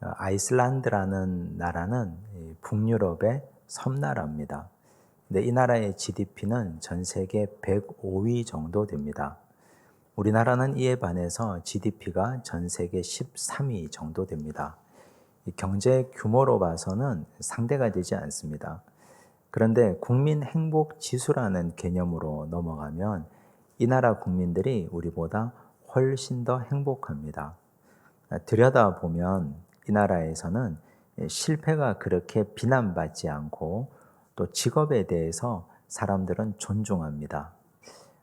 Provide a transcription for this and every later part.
어, 아이슬란드라는 나라는 북유럽의 섬나라입니다. 근데 이 나라의 GDP는 전 세계 105위 정도 됩니다. 우리나라는 이에 반해서 GDP가 전 세계 13위 정도 됩니다. 경제 규모로 봐서는 상대가 되지 않습니다. 그런데 국민 행복 지수라는 개념으로 넘어가면 이 나라 국민들이 우리보다 훨씬 더 행복합니다. 들여다보면 이 나라에서는 실패가 그렇게 비난받지 않고 또 직업에 대해서 사람들은 존중합니다.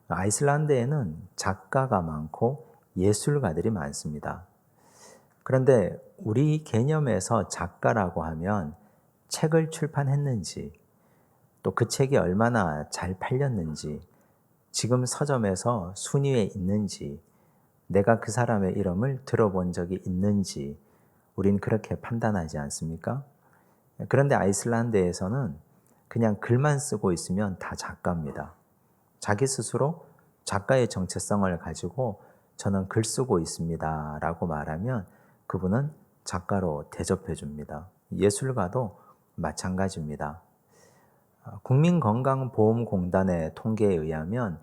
아이슬란드에는 작가가 많고 예술가들이 많습니다. 그런데 우리 개념에서 작가라고 하면 책을 출판했는지 또 그 책이 얼마나 잘 팔렸는지 지금 서점에서 순위에 있는지 내가 그 사람의 이름을 들어본 적이 있는지 우린 그렇게 판단하지 않습니까? 그런데 아이슬란드에서는 그냥 글만 쓰고 있으면 다 작가입니다. 자기 스스로 작가의 정체성을 가지고 저는 글 쓰고 있습니다. 라고 말하면 그분은 작가로 대접해 줍니다. 예술가도 마찬가지입니다. 국민건강보험공단의 통계에 의하면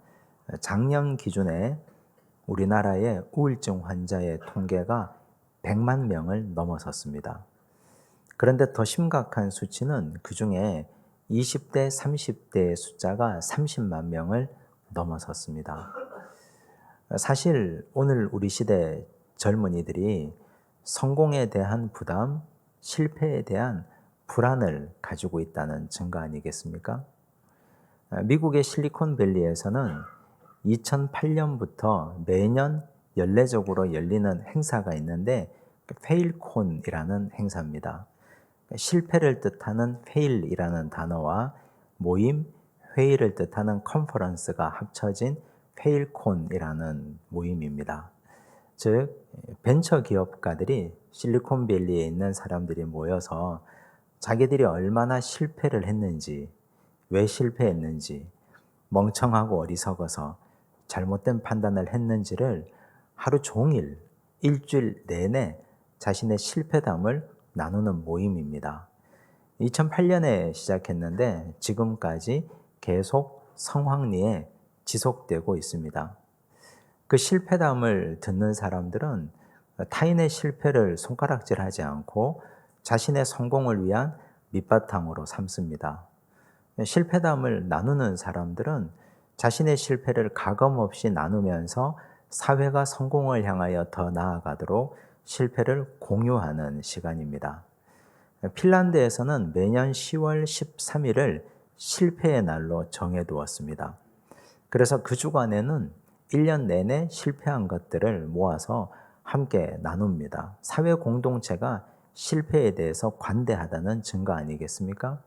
작년 기준에 우리나라의 우울증 환자의 통계가 100만 명을 넘어섰습니다. 그런데 더 심각한 수치는 그 중에 20대, 30대의 숫자가 30만 명을 넘어섰습니다. 사실 오늘 우리 시대 젊은이들이 성공에 대한 부담, 실패에 대한 불안을 가지고 있다는 증거 아니겠습니까? 미국의 실리콘밸리에서는 2008년부터 매년 연례적으로 열리는 행사가 있는데 페일콘이라는 행사입니다. 실패를 뜻하는 페일이라는 단어와 모임, 회의를 뜻하는 컨퍼런스가 합쳐진 페일콘이라는 모임입니다. 즉 벤처 기업가들이 실리콘밸리에 있는 사람들이 모여서 자기들이 얼마나 실패를 했는지, 왜 실패했는지, 멍청하고 어리석어서 잘못된 판단을 했는지를 하루 종일 일주일 내내 자신의 실패담을 나누는 모임입니다. 2008년에 시작했는데 지금까지 계속 성황리에 지속되고 있습니다. 그 실패담을 듣는 사람들은 타인의 실패를 손가락질하지 않고 자신의 성공을 위한 밑바탕으로 삼습니다. 실패담을 나누는 사람들은 자신의 실패를 가감 없이 나누면서 사회가 성공을 향하여 더 나아가도록 실패를 공유하는 시간입니다. 핀란드에서는 매년 10월 13일을 실패의 날로 정해두었습니다. 그래서 그 주간에는 1년 내내 실패한 것들을 모아서 함께 나눕니다. 사회 공동체가 실패에 대해서 관대하다는 증거 아니겠습니까?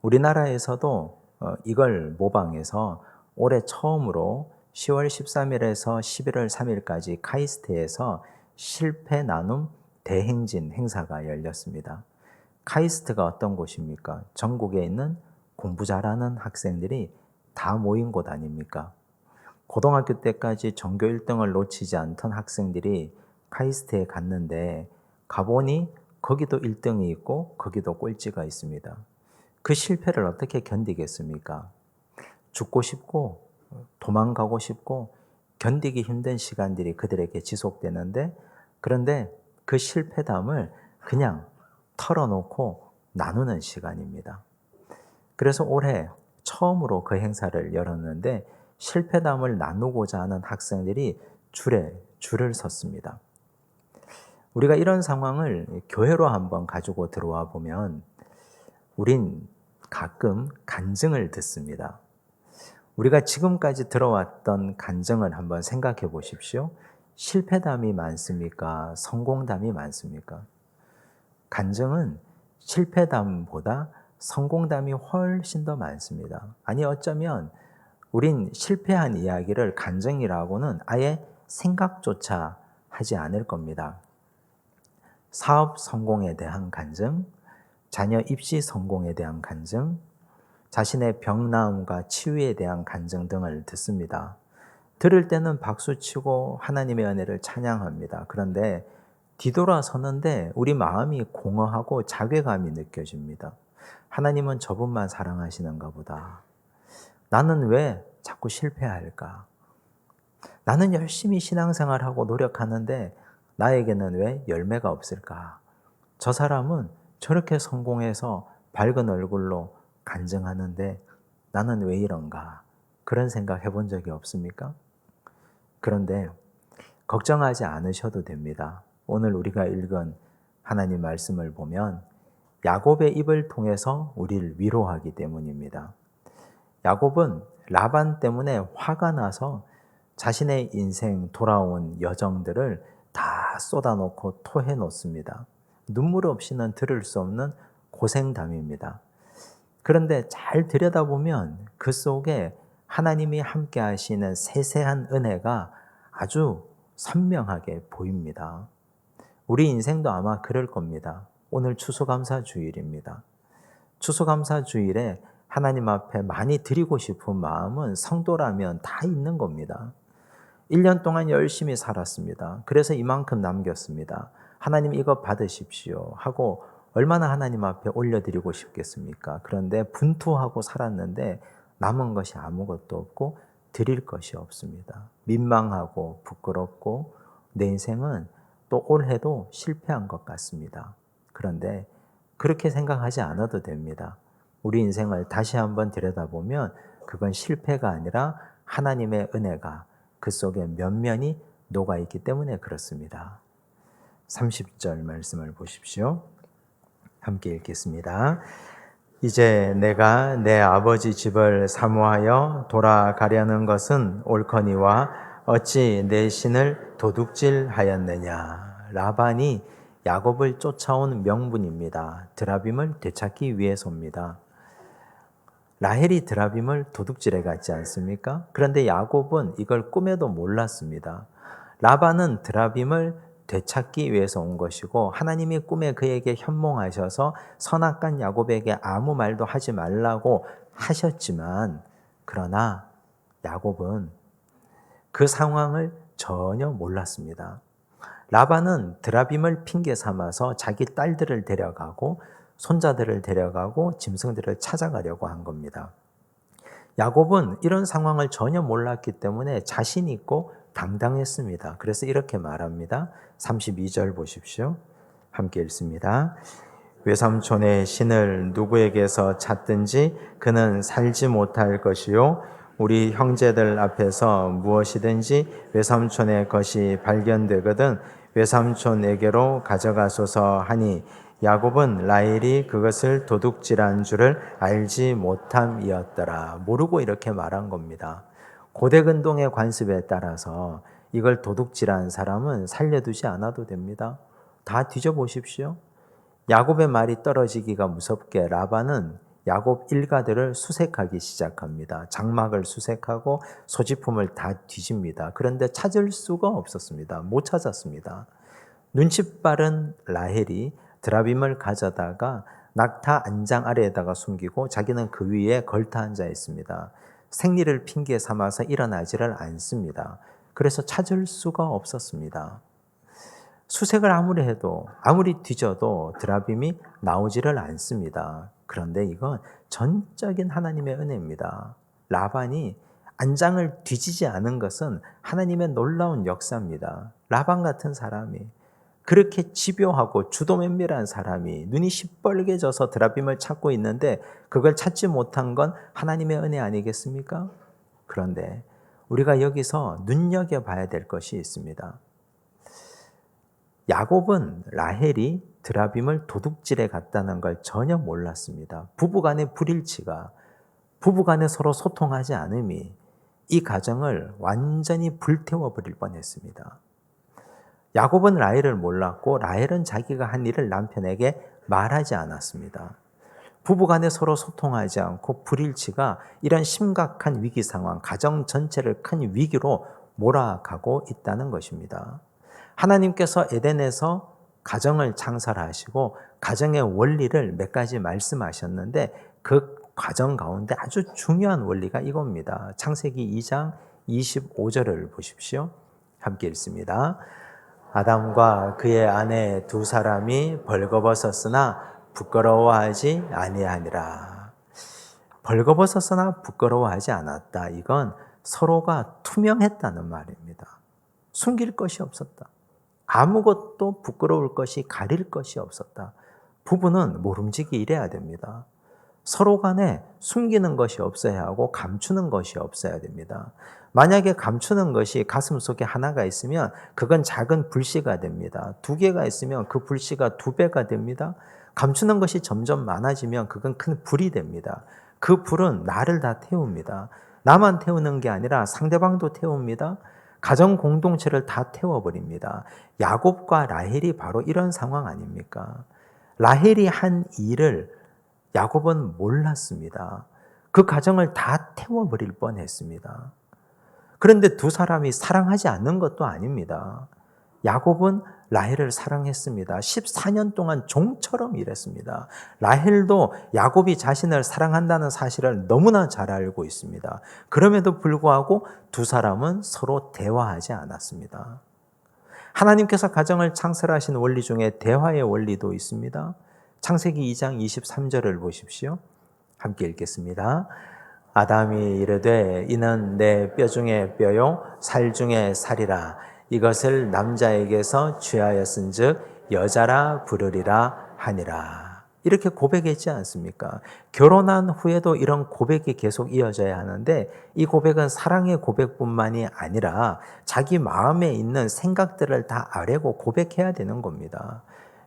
우리나라에서도 어, 이걸 모방해서 올해 처음으로 10월 13일에서 11월 3일까지 카이스트에서 실패 나눔 대행진 행사가 열렸습니다. 카이스트가 어떤 곳입니까? 전국에 있는 공부 잘하는 학생들이 다 모인 곳 아닙니까? 고등학교 때까지 전교 1등을 놓치지 않던 학생들이 카이스트에 갔는데 가보니 거기도 1등이 있고 거기도 꼴찌가 있습니다. 그 실패를 어떻게 견디겠습니까? 죽고 싶고 도망가고 싶고 견디기 힘든 시간들이 그들에게 지속되는데 그런데 그 실패담을 그냥 털어놓고 나누는 시간입니다. 그래서 올해 처음으로 그 행사를 열었는데 실패담을 나누고자 하는 학생들이 줄에 줄을 섰습니다. 우리가 이런 상황을 교회로 한번 가지고 들어와 보면 우린 가끔 간증을 듣습니다. 우리가 지금까지 들어왔던 간증을 한번 생각해 보십시오. 실패담이 많습니까? 성공담이 많습니까? 간증은 실패담보다 성공담이 훨씬 더 많습니다. 아니, 어쩌면 우린 실패한 이야기를 간증이라고는 아예 생각조차 하지 않을 겁니다. 사업 성공에 대한 간증, 자녀 입시 성공에 대한 간증, 자신의 병 나음과 치유에 대한 간증 등을 듣습니다. 들을 때는 박수치고 하나님의 은혜를 찬양합니다. 그런데 뒤돌아서는데 우리 마음이 공허하고 자괴감이 느껴집니다. 하나님은 저분만 사랑하시는가 보다. 나는 왜 자꾸 실패할까? 나는 열심히 신앙생활하고 노력하는데 나에게는 왜 열매가 없을까? 저 사람은 저렇게 성공해서 밝은 얼굴로 간증하는데 나는 왜 이런가? 그런 생각 해본 적이 없습니까? 그런데 걱정하지 않으셔도 됩니다. 오늘 우리가 읽은 하나님 말씀을 보면 야곱의 입을 통해서 우리를 위로하기 때문입니다. 야곱은 라반 때문에 화가 나서 자신의 인생 돌아온 여정들을 다 쏟아놓고 토해 놓습니다. 눈물 없이는 들을 수 없는 고생담입니다. 그런데 잘 들여다보면 그 속에 하나님이 함께 하시는 세세한 은혜가 아주 선명하게 보입니다. 우리 인생도 아마 그럴 겁니다. 오늘 추수감사 주일입니다. 추수감사 주일에 하나님 앞에 많이 드리고 싶은 마음은 성도라면 다 있는 겁니다. 1년 동안 열심히 살았습니다. 그래서 이만큼 남겼습니다. 하나님 이거 받으십시오 하고 얼마나 하나님 앞에 올려드리고 싶겠습니까? 그런데 분투하고 살았는데 남은 것이 아무것도 없고 드릴 것이 없습니다. 민망하고 부끄럽고 내 인생은 또 올해도 실패한 것 같습니다. 그런데 그렇게 생각하지 않아도 됩니다. 우리 인생을 다시 한번 들여다보면 그건 실패가 아니라 하나님의 은혜가 그 속에 면면이 녹아 있기 때문에 그렇습니다. 30절 말씀을 보십시오. 함께 읽겠습니다. 이제 내가 내 아버지 집을 사모하여 돌아가려는 것은 옳거니와 어찌 내 신을 도둑질하였느냐. 라반이 야곱을 쫓아온 명분입니다. 드라빔을 되찾기 위해서입니다. 라헬이 드라빔을 도둑질해 갔지 않습니까? 그런데 야곱은 이걸 꿈에도 몰랐습니다. 라반은 드라빔을 되찾기 위해서 온 것이고 하나님이 꿈에 그에게 현몽하셔서 선악간 야곱에게 아무 말도 하지 말라고 하셨지만 그러나 야곱은 그 상황을 전혀 몰랐습니다. 라반은 드라빔을 핑계 삼아서 자기 딸들을 데려가고 손자들을 데려가고 짐승들을 찾아가려고 한 겁니다. 야곱은 이런 상황을 전혀 몰랐기 때문에 자신 있고 당당했습니다. 그래서 이렇게 말합니다. 32절 보십시오. 함께 읽습니다. 외삼촌의 신을 누구에게서 찾든지 그는 살지 못할 것이요. 우리 형제들 앞에서 무엇이든지 외삼촌의 것이 발견되거든 외삼촌에게로 가져가소서 하니 야곱은 라헬이 그것을 도둑질한 줄을 알지 못함이었더라. 모르고 이렇게 말한 겁니다. 고대 근동의 관습에 따라서 이걸 도둑질한 사람은 살려두지 않아도 됩니다. 다 뒤져보십시오. 야곱의 말이 떨어지기가 무섭게 라반은 야곱 일가들을 수색하기 시작합니다. 장막을 수색하고 소지품을 다 뒤집니다. 그런데 찾을 수가 없었습니다. 못 찾았습니다. 눈치 빠른 라헬이 드라빔을 가져다가 낙타 안장 아래에다가 숨기고 자기는 그 위에 걸터 앉아 있습니다. 생리를 핑계 삼아서 일어나지를 않습니다. 그래서 찾을 수가 없었습니다. 수색을 아무리 해도 아무리 뒤져도 드라빔이 나오지를 않습니다. 그런데 이건 전적인 하나님의 은혜입니다. 라반이 안장을 뒤지지 않은 것은 하나님의 놀라운 역사입니다. 라반 같은 사람이 그렇게 집요하고 주도면밀한 사람이 눈이 시뻘게 져서 드라빔을 찾고 있는데 그걸 찾지 못한 건 하나님의 은혜 아니겠습니까? 그런데 우리가 여기서 눈여겨봐야 될 것이 있습니다. 야곱은 라헬이 드라빔을 도둑질해 갔다는 걸 전혀 몰랐습니다. 부부간의 불일치가 부부간에 서로 소통하지 않음이 이 가정을 완전히 불태워 버릴 뻔했습니다. 야곱은 라헬을 몰랐고 라헬은 자기가 한 일을 남편에게 말하지 않았습니다. 부부간에 서로 소통하지 않고 불일치가 이런 심각한 위기 상황, 가정 전체를 큰 위기로 몰아가고 있다는 것입니다. 하나님께서 에덴에서 가정을 창설 하시고 가정의 원리를 몇 가지 말씀하셨는데 그 과정 가운데 아주 중요한 원리가 이겁니다. 창세기 2장 25절을 보십시오. 함께 읽습니다. 아담과 그의 아내 두 사람이 벌거벗었으나 부끄러워하지 아니하니라. 벌거벗었으나 부끄러워하지 않았다. 이건 서로가 투명했다는 말입니다. 숨길 것이 없었다. 아무것도 부끄러울 것이 가릴 것이 없었다. 부부는 모름지기 이래야 됩니다. 서로 간에 숨기는 것이 없어야 하고 감추는 것이 없어야 됩니다. 만약에 감추는 것이 가슴 속에 하나가 있으면 그건 작은 불씨가 됩니다. 두 개가 있으면 그 불씨가 두 배가 됩니다. 감추는 것이 점점 많아지면 그건 큰 불이 됩니다. 그 불은 나를 다 태웁니다. 나만 태우는 게 아니라 상대방도 태웁니다. 가정 공동체를 다 태워버립니다. 야곱과 라헬이 바로 이런 상황 아닙니까? 라헬이 한 일을 야곱은 몰랐습니다. 그 가정을 다 태워버릴 뻔 했습니다. 그런데 두 사람이 사랑하지 않는 것도 아닙니다. 야곱은 라헬을 사랑했습니다. 14년 동안 종처럼 일했습니다. 라헬도 야곱이 자신을 사랑한다는 사실을 너무나 잘 알고 있습니다. 그럼에도 불구하고 두 사람은 서로 대화하지 않았습니다. 하나님께서 가정을 창설하신 원리 중에 대화의 원리도 있습니다. 창세기 2장 23절을 보십시오. 함께 읽겠습니다. 아담이 이르되 이는 내 뼈 중에 뼈요 살 중에 살이라 이것을 남자에게서 취하였은즉 여자라 부르리라 하니라. 이렇게 고백했지 않습니까? 결혼한 후에도 이런 고백이 계속 이어져야 하는데 이 고백은 사랑의 고백뿐만이 아니라 자기 마음에 있는 생각들을 다 아뢰고 고백해야 되는 겁니다.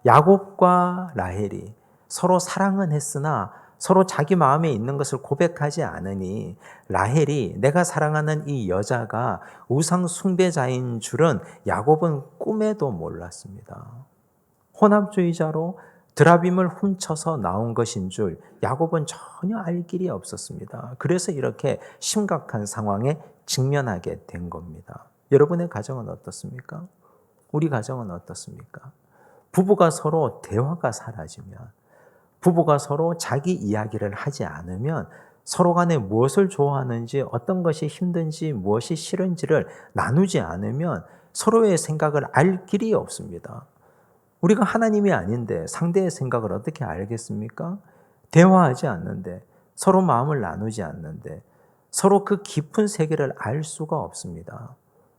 야곱과 라헬이 서로 사랑은 했으나 서로 자기 마음에 있는 것을 고백하지 않으니 라헬이 내가 사랑하는 이 여자가 우상 숭배자인 줄은 야곱은 꿈에도 몰랐습니다. 혼합주의자로 드라빔을 훔쳐서 나온 것인 줄 야곱은 전혀 알 길이 없었습니다. 그래서 이렇게 심각한 상황에 직면하게 된 겁니다. 여러분의 가정은 어떻습니까? 우리 가정은 어떻습니까? 부부가 서로 대화가 사라지면 부부가 서로 자기 이야기를 하지 않으면 서로 간에 무엇을 좋아하는지 어떤 것이 힘든지 무엇이 싫은지를 나누지 않으면 서로의 생각을 알 길이 없습니다. 우리가 하나님이 아닌데 상대의 생각을 어떻게 알겠습니까? 대화하지 않는데 서로 마음을 나누지 않는데 서로 그 깊은 세계를 알 수가 없습니다.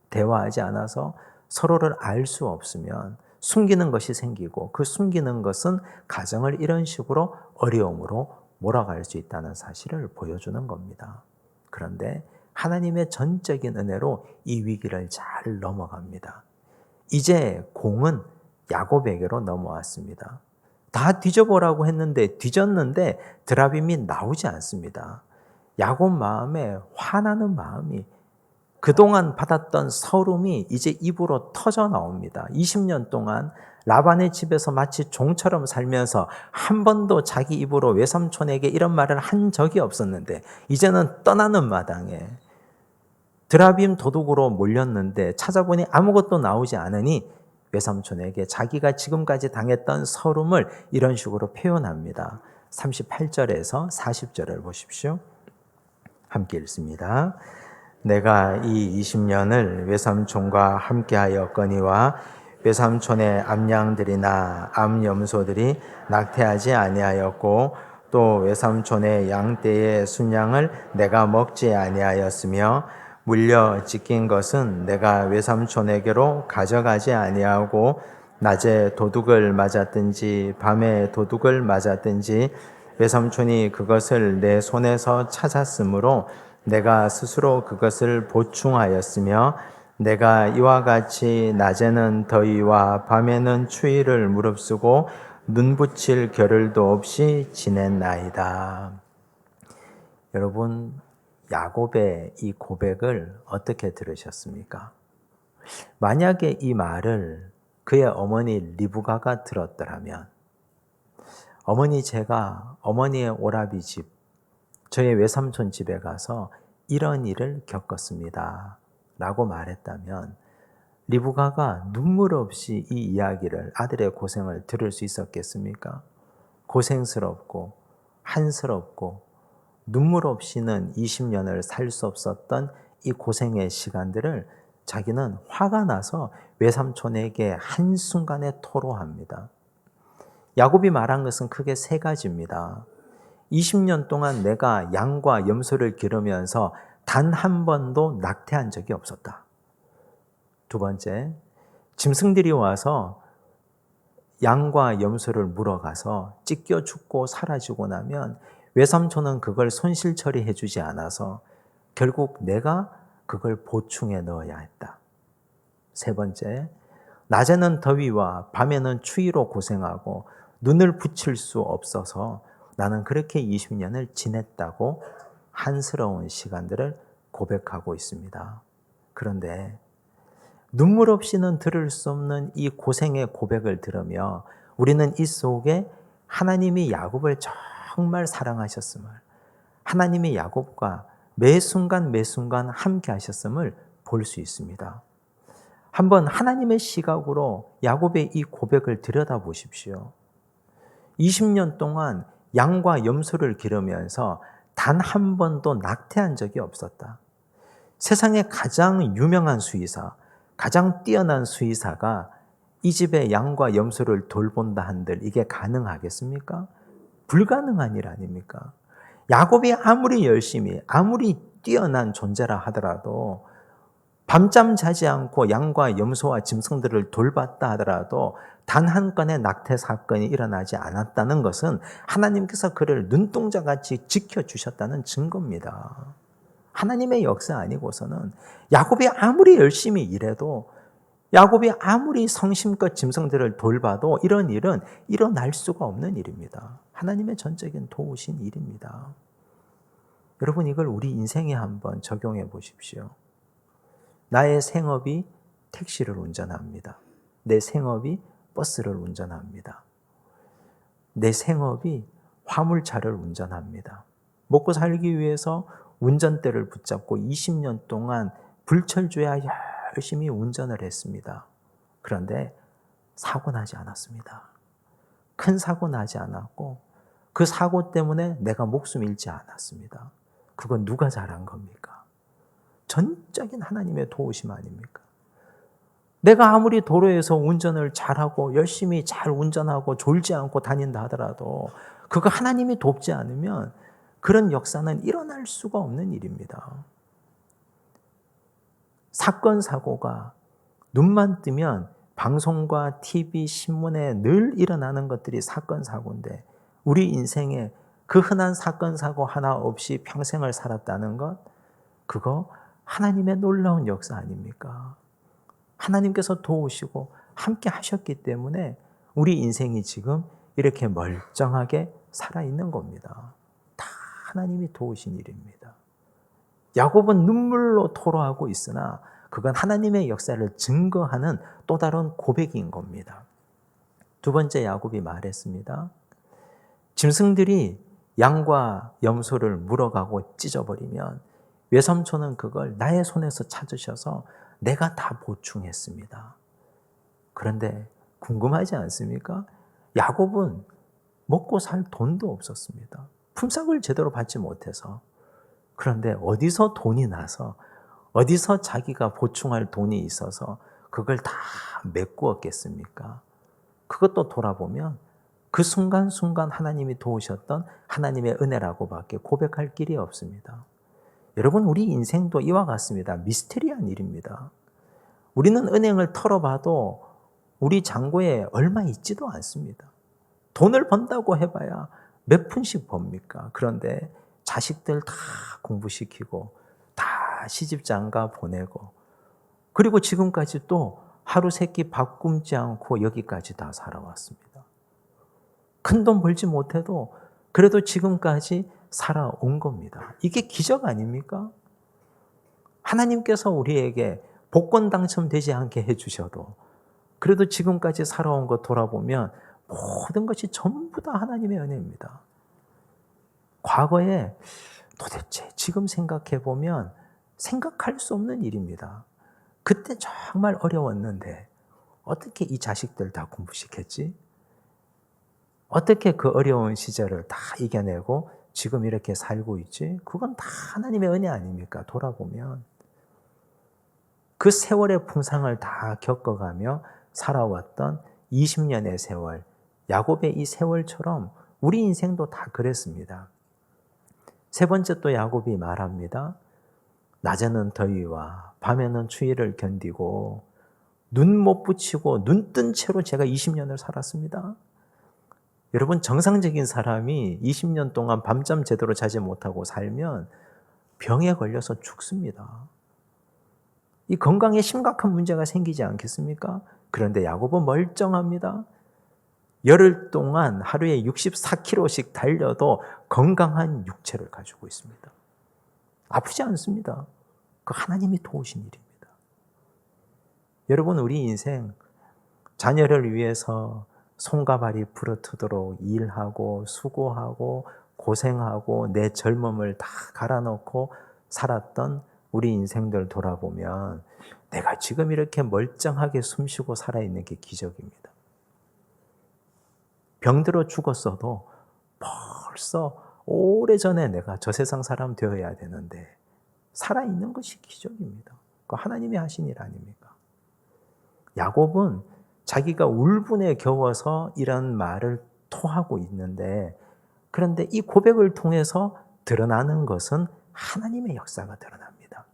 대화하지 않아서 서로를 알 수 없으면 숨기는 것이 생기고 그 숨기는 것은 가정을 이런 식으로 어려움으로 몰아갈 수 있다는 사실을 보여주는 겁니다. 그런데 하나님의 전적인 은혜로 이 위기를 잘 넘어갑니다. 이제 공은 야곱에게로 넘어왔습니다. 다 뒤져보라고 했는데 뒤졌는데 드라빔이 나오지 않습니다. 야곱 마음에 화나는 마음이 그동안 받았던 서름이 이제 입으로 터져 나옵니다. 20년 동안 라반의 집에서 마치 종처럼 살면서 한 번도 자기 입으로 외삼촌에게 이런 말을 한 적이 없었는데 이제는 떠나는 마당에 드라빔 도둑으로 몰렸는데 찾아보니 아무것도 나오지 않으니 외삼촌에게 자기가 지금까지 당했던 서름을 이런 식으로 표현합니다. 38절에서 40절을 보십시오. 함께 읽습니다. 내가 이 20년을 외삼촌과 함께하였거니와 외삼촌의 암양들이나 암염소들이 낙태하지 아니하였고 또 외삼촌의 양떼의 순양을 내가 먹지 아니하였으며 물려 찢긴 것은 내가 외삼촌에게로 가져가지 아니하고 낮에 도둑을 맞았든지 밤에 도둑을 맞았든지 외삼촌이 그것을 내 손에서 찾았으므로 내가 스스로 그것을 보충하였으며 내가 이와 같이 낮에는 더위와 밤에는 추위를 무릅쓰고 눈 붙일 겨를도 없이 지냈나이다. 여러분 야곱의 이 고백을 어떻게 들으셨습니까? 만약에 이 말을 그의 어머니 리브가가 들었더라면 어머니 제가 어머니의 오라비 집 저의 외삼촌 집에 가서 이런 일을 겪었습니다. 라고 말했다면 리브가가 눈물 없이 이 이야기를 아들의 고생을 들을 수 있었겠습니까? 고생스럽고 한스럽고 눈물 없이는 20년을 살 수 없었던 이 고생의 시간들을 자기는 화가 나서 외삼촌에게 한순간에 토로합니다. 야곱이 말한 것은 크게 세 가지입니다. 20년 동안 내가 양과 염소를 기르면서 단 한 번도 낙태한 적이 없었다. 두 번째, 짐승들이 와서 양과 염소를 물어가서 찢겨 죽고 사라지고 나면 외삼촌은 그걸 손실 처리해 주지 않아서 결국 내가 그걸 보충해 넣어야 했다. 세 번째, 낮에는 더위와 밤에는 추위로 고생하고 눈을 붙일 수 없어서 나는 그렇게 20년을 지냈다고 한스러운 시간들을 고백하고 있습니다. 그런데 눈물 없이는 들을 수 없는 이 고생의 고백을 들으며 우리는 이 속에 하나님이 야곱을 정말 사랑하셨음을 하나님이 야곱과 매 순간 매 순간 함께 하셨음을 볼 수 있습니다. 한번 하나님의 시각으로 야곱의 이 고백을 들여다 보십시오. 20년 동안 양과 염소를 기르면서 단 한 번도 낙태한 적이 없었다. 세상에 가장 유명한 수의사, 가장 뛰어난 수의사가 이 집의 양과 염소를 돌본다 한들 이게 가능하겠습니까? 불가능한 일 아닙니까? 야곱이 아무리 열심히, 아무리 뛰어난 존재라 하더라도 밤잠 자지 않고 양과 염소와 짐승들을 돌봤다 하더라도 단 한 건의 낙태 사건이 일어나지 않았다는 것은 하나님께서 그를 눈동자 같이 지켜주셨다는 증거입니다. 하나님의 역사 아니고서는 야곱이 아무리 열심히 일해도 야곱이 아무리 성심껏 짐승들을 돌봐도 이런 일은 일어날 수가 없는 일입니다. 하나님의 전적인 도우신 일입니다. 여러분 이걸 우리 인생에 한번 적용해 보십시오. 나의 생업이 택시를 운전합니다. 내 생업이 버스를 운전합니다. 내 생업이 화물차를 운전합니다. 먹고 살기 위해서 운전대를 붙잡고 20년 동안 불철주야 열심히 운전을 했습니다. 그런데 사고 나지 않았습니다. 큰 사고 나지 않았고 그 사고 때문에 내가 목숨 잃지 않았습니다. 그건 누가 잘한 겁니까? 전적인 하나님의 도우심 아닙니까? 내가 아무리 도로에서 운전을 잘하고 열심히 잘 운전하고 졸지 않고 다닌다 하더라도 그거 하나님이 돕지 않으면 그런 역사는 일어날 수가 없는 일입니다. 사건, 사고가 눈만 뜨면 방송과 TV, 신문에 늘 일어나는 것들이 사건, 사고인데 우리 인생에 그 흔한 사건, 사고 하나 없이 평생을 살았다는 것, 그거 하나님의 놀라운 역사 아닙니까? 하나님께서 도우시고 함께 하셨기 때문에 우리 인생이 지금 이렇게 멀쩡하게 살아있는 겁니다. 다 하나님이 도우신 일입니다. 야곱은 눈물로 토로하고 있으나 그건 하나님의 역사를 증거하는 또 다른 고백인 겁니다. 두 번째 야곱이 말했습니다. 짐승들이 양과 염소를 물어가고 찢어버리면 외삼촌은 그걸 나의 손에서 찾으셔서 내가 다 보충했습니다. 그런데 궁금하지 않습니까? 야곱은 먹고 살 돈도 없었습니다. 품삯을 제대로 받지 못해서. 그런데 어디서 돈이 나서 어디서 자기가 보충할 돈이 있어서 그걸 다 메꾸었겠습니까? 그것도 돌아보면 그 순간순간 하나님이 도우셨던 하나님의 은혜라고밖에 고백할 길이 없습니다. 여러분, 우리 인생도 이와 같습니다. 미스테리한 일입니다. 우리는 은행을 털어봐도 우리 잔고에 얼마 있지도 않습니다. 돈을 번다고 해봐야 몇 푼씩 법니까? 그런데 자식들 다 공부시키고 다 시집장가 보내고 그리고 지금까지 또 하루 세끼 밥 굶지 않고 여기까지 다 살아왔습니다. 큰 돈 벌지 못해도 그래도 지금까지 살아온 겁니다. 이게 기적 아닙니까? 하나님께서 우리에게 복권 당첨되지 않게 해주셔도 그래도 지금까지 살아온 것 돌아보면 모든 것이 전부 다 하나님의 은혜입니다. 과거에 도대체 지금 생각해 보면 생각할 수 없는 일입니다. 그때 정말 어려웠는데 어떻게 이 자식들 다 공부시켰지? 어떻게 그 어려운 시절을 다 이겨내고 지금 이렇게 살고 있지? 그건 다 하나님의 은혜 아닙니까? 돌아보면. 그 세월의 풍상을 다 겪어가며 살아왔던 20년의 세월, 야곱의 이 세월처럼 우리 인생도 다 그랬습니다. 세 번째 또 야곱이 말합니다. 낮에는 더위와 밤에는 추위를 견디고 눈 못 붙이고 눈 뜬 채로 제가 20년을 살았습니다. 여러분 정상적인 사람이 20년 동안 밤잠 제대로 자지 못하고 살면 병에 걸려서 죽습니다. 이 건강에 심각한 문제가 생기지 않겠습니까? 그런데 야곱은 멀쩡합니다. 열흘 동안 하루에 64km씩 달려도 건강한 육체를 가지고 있습니다. 아프지 않습니다. 그 하나님이 도우신 일입니다. 여러분, 우리 인생 자녀를 위해서 손과 발이 부러뜨도록 일하고 수고하고 고생하고 내 젊음을 다 갈아넣고 살았던 우리 인생들 돌아보면 내가 지금 이렇게 멀쩡하게 숨쉬고 살아있는 게 기적입니다. 병들어 죽었어도 벌써 오래전에 내가 저 세상 사람 되어야 되는데 살아있는 것이 기적입니다. 그 하나님이 하신 일 아닙니까? 야곱은 자기가 울분에 겨워서 이런 말을 토하고 있는데 그런데 이 고백을 통해서 드러나는 것은 하나님의 역사가 드러납니다.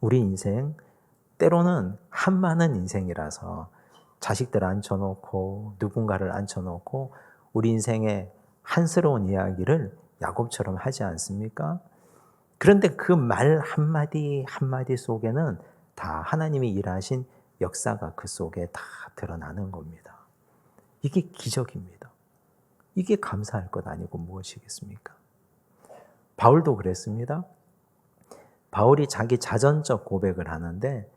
우리 인생 때로는 한 많은 인생이라서 자식들 앉혀놓고 누군가를 앉혀놓고 우리 인생의 한스러운 이야기를 야곱처럼 하지 않습니까? 그런데 그 말 한마디 한마디 속에는 다 하나님이 일하신 역사가 그 속에 다 드러나는 겁니다. 이게 기적입니다. 이게 감사할 것 아니고 무엇이겠습니까? 바울도 그랬습니다. 바울이 자기 자전적 고백을 하는데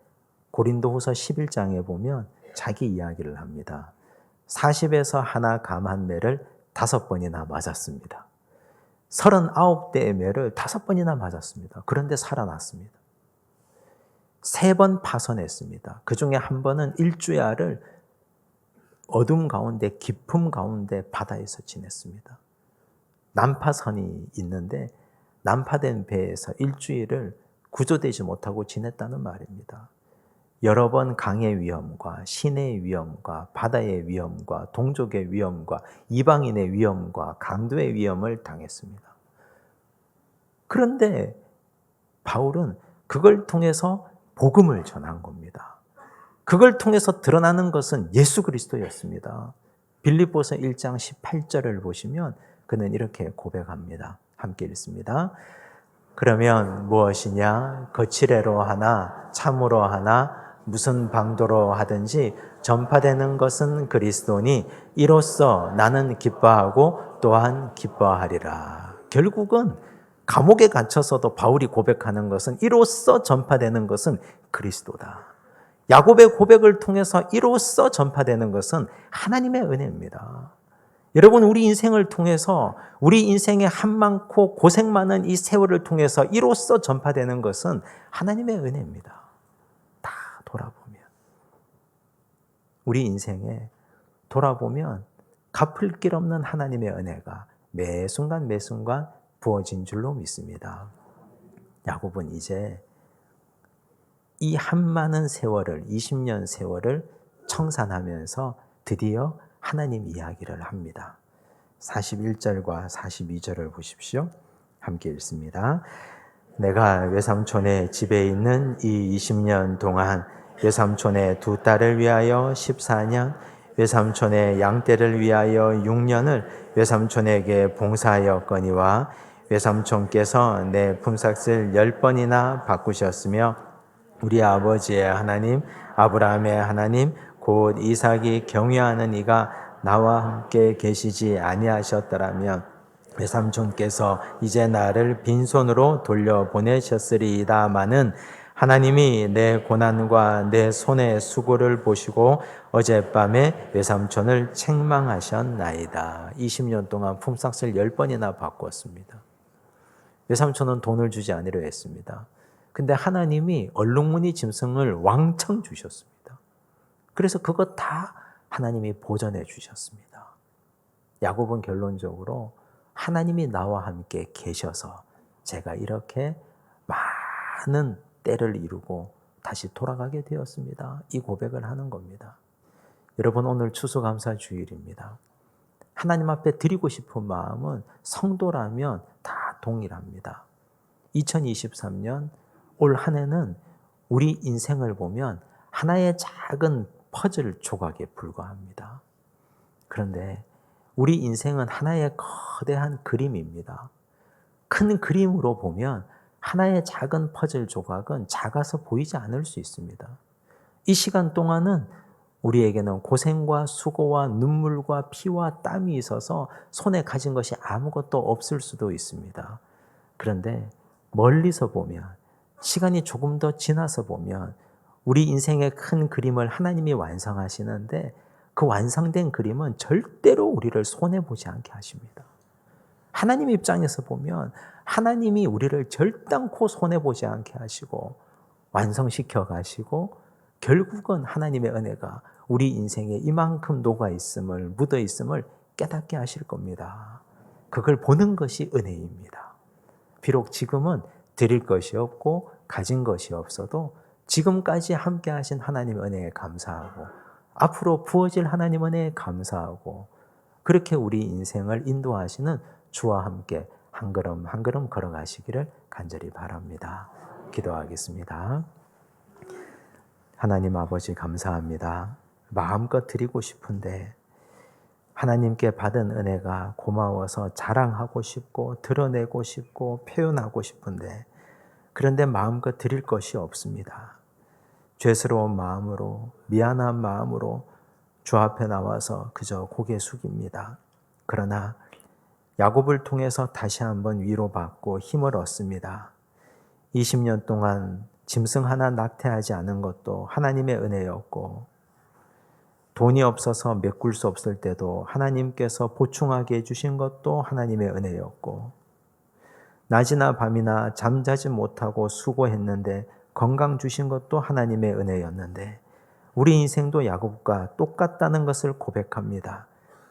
고린도후서 11장에 보면 자기 이야기를 합니다. 40에서 하나 감한 매를 다섯 번이나 맞았습니다. 39대의 매를 다섯 번이나 맞았습니다. 그런데 살아났습니다. 세 번 파선했습니다. 그 중에 한 번은 일주야를 어둠 가운데 깊음 가운데 바다에서 지냈습니다. 난파선이 있는데 난파된 배에서 일주일을 구조되지 못하고 지냈다는 말입니다. 여러 번 강의 위험과 신의 위험과 바다의 위험과 동족의 위험과 이방인의 위험과 강도의 위험을 당했습니다. 그런데 바울은 그걸 통해서 복음을 전한 겁니다. 그걸 통해서 드러나는 것은 예수 그리스도였습니다. 빌립보서 1장 18절을 보시면 그는 이렇게 고백합니다. 함께 읽습니다. 그러면 무엇이냐? 거칠애로 하나, 참으로 하나, 무슨 방도로 하든지 전파되는 것은 그리스도니 이로써 나는 기뻐하고 또한 기뻐하리라. 결국은 감옥에 갇혀서도 바울이 고백하는 것은 이로써 전파되는 것은 그리스도다. 야곱의 고백을 통해서 이로써 전파되는 것은 하나님의 은혜입니다. 여러분, 우리 인생을 통해서 우리 인생의 한 많고 고생 많은 이 세월을 통해서 이로써 전파되는 것은 하나님의 은혜입니다. 다 돌아보면. 우리 인생에 돌아보면 갚을 길 없는 하나님의 은혜가 매 순간 매 순간 부어진 줄로 믿습니다. 야곱은 이제 이 한 많은 세월을 20년 세월을 청산하면서 드디어 하나님 이야기를 합니다. 41절과 42절을 보십시오. 함께 읽습니다. 내가 외삼촌의 집에 있는 이 20년 동안 외삼촌의 두 딸을 위하여 14년, 외삼촌의 양떼를 위하여 6년을 외삼촌에게 봉사하였거니와 외삼촌께서 내 품삯을 열 번이나 바꾸셨으며 우리 아버지의 하나님, 아브라함의 하나님, 곧 이삭이 경외하는 이가 나와 함께 계시지 아니하셨더라면 외삼촌께서 이제 나를 빈손으로 돌려보내셨으리이다마는 하나님이 내 고난과 내 손의 수고를 보시고 어젯밤에 외삼촌을 책망하셨나이다. 20년 동안 품삯을 10번이나 바꿨습니다. 외삼촌은 돈을 주지 않으려 했습니다. 근데 하나님이 얼룩무늬 짐승을 왕창 주셨습니다. 그래서 그것 다 하나님이 보전해 주셨습니다. 야곱은 결론적으로 하나님이 나와 함께 계셔서 제가 이렇게 많은 때를 이루고 다시 돌아가게 되었습니다. 이 고백을 하는 겁니다. 여러분 오늘 추수감사 주일입니다. 하나님 앞에 드리고 싶은 마음은 성도라면 다 동일합니다. 2023년 올 한 해는 우리 인생을 보면 하나의 작은 퍼즐 조각에 불과합니다. 그런데 우리 인생은 하나의 거대한 그림입니다. 큰 그림으로 보면 하나의 작은 퍼즐 조각은 작아서 보이지 않을 수 있습니다. 이 시간 동안은 우리에게는 고생과 수고와 눈물과 피와 땀이 있어서 손에 가진 것이 아무것도 없을 수도 있습니다. 그런데 멀리서 보면, 시간이 조금 더 지나서 보면, 우리 인생의 큰 그림을 하나님이 완성하시는데 그 완성된 그림은 절대로 우리를 손해보지 않게 하십니다. 하나님 입장에서 보면 하나님이 우리를 절단코 손해보지 않게 하시고 완성시켜 가시고 결국은 하나님의 은혜가 우리 인생에 이만큼 녹아 있음을 묻어 있음을 깨닫게 하실 겁니다. 그걸 보는 것이 은혜입니다. 비록 지금은 드릴 것이 없고 가진 것이 없어도 지금까지 함께 하신 하나님의 은혜에 감사하고 앞으로 부어질 하나님 은혜에 감사하고 그렇게 우리 인생을 인도하시는 주와 함께 한 걸음 한 걸음 걸어가시기를 간절히 바랍니다. 기도하겠습니다. 하나님 아버지 감사합니다. 마음껏 드리고 싶은데 하나님께 받은 은혜가 고마워서 자랑하고 싶고 드러내고 싶고 표현하고 싶은데 그런데 마음껏 드릴 것이 없습니다. 죄스러운 마음으로 미안한 마음으로 주 앞에 나와서 그저 고개 숙입니다. 그러나 야곱을 통해서 다시 한번 위로받고 힘을 얻습니다. 20년 동안 짐승 하나 낙태하지 않은 것도 하나님의 은혜였고 돈이 없어서 메꿀 수 없을 때도 하나님께서 보충하게 해주신 것도 하나님의 은혜였고 낮이나 밤이나 잠자지 못하고 수고했는데 건강 주신 것도 하나님의 은혜였는데 우리 인생도 야곱과 똑같다는 것을 고백합니다.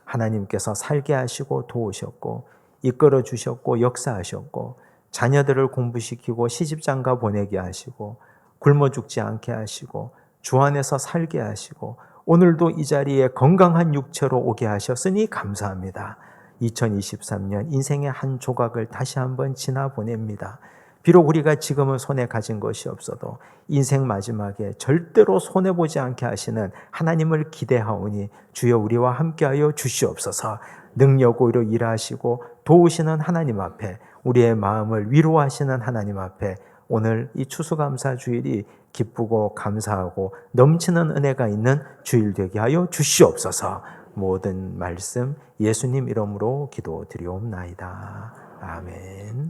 하나님께서 살게 하시고 도우셨고 이끌어 주셨고 역사하셨고 자녀들을 공부시키고 시집장가 보내게 하시고 굶어 죽지 않게 하시고 주 안에서 살게 하시고 오늘도 이 자리에 건강한 육체로 오게 하셨으니 감사합니다. 2023년 인생의 한 조각을 다시 한번 지나 보냅니다. 비록 우리가 지금은 손에 가진 것이 없어도 인생 마지막에 절대로 손해보지 않게 하시는 하나님을 기대하오니 주여 우리와 함께하여 주시옵소서 능력 으로 일하시고 도우시는 하나님 앞에 우리의 마음을 위로하시는 하나님 앞에 오늘 이 추수감사 주일이 기쁘고 감사하고 넘치는 은혜가 있는 주일 되게 하여 주시옵소서 모든 말씀 예수님 이름으로 기도드리옵나이다. 아멘.